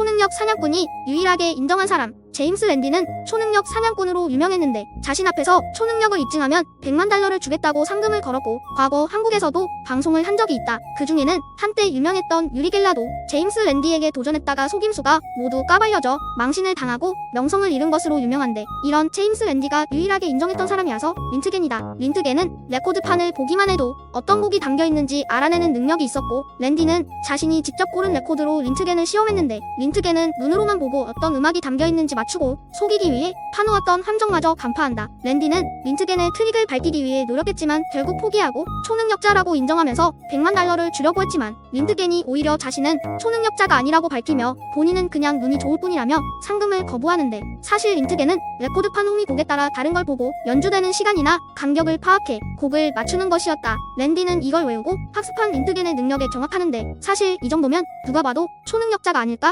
초능력 사냥꾼이 유일하게 인정한 사람. 제임스 랜디는 초능력 사냥꾼으로 유명했는데 자신 앞에서 초능력을 입증하면 100만 달러를 주겠다고 상금을 걸었고 과거 한국에서도 방송을 한 적이 있다. 그 중에는 한때 유명했던 유리겔라도 제임스 랜디에게 도전했다가 속임수가 모두 까발려져 망신을 당하고 명성을 잃은 것으로 유명한데 이런 제임스 랜디가 유일하게 인정했던 사람이라서 린트겐이다. 린트겐은 레코드판을 보기만 해도 어떤 곡이 담겨 있는지 알아내는 능력이 있었고 랜디는 자신이 직접 고른 레코드로 린트겐을 시험했는데 린트겐은 눈으로만 보고 어떤 음악이 담겨 있는지 맞 추고 속이기 위해 파놓았던 함정마저 간파한다. 랜디는 린트겐의 트릭을 밝히기 위해 노력했지만 결국 포기하고 초능력자라고 인정하면서 100만 달러를 주려고 했지만 린트겐이 오히려 자신은 초능력자가 아니라고 밝히며 본인은 그냥 눈이 좋을 뿐이라며 상금을 거부하는데 사실 린트겐은 레코드판 홈이 곡에 따라 다른 걸 보고 연주되는 시간이나 간격을 파악해 곡을 맞추는 것이었다. 랜디는 이걸 외우고 학습한 린트겐의 능력에 정확하는데 사실 이 정도면 누가 봐도 초능력자가 아닐까?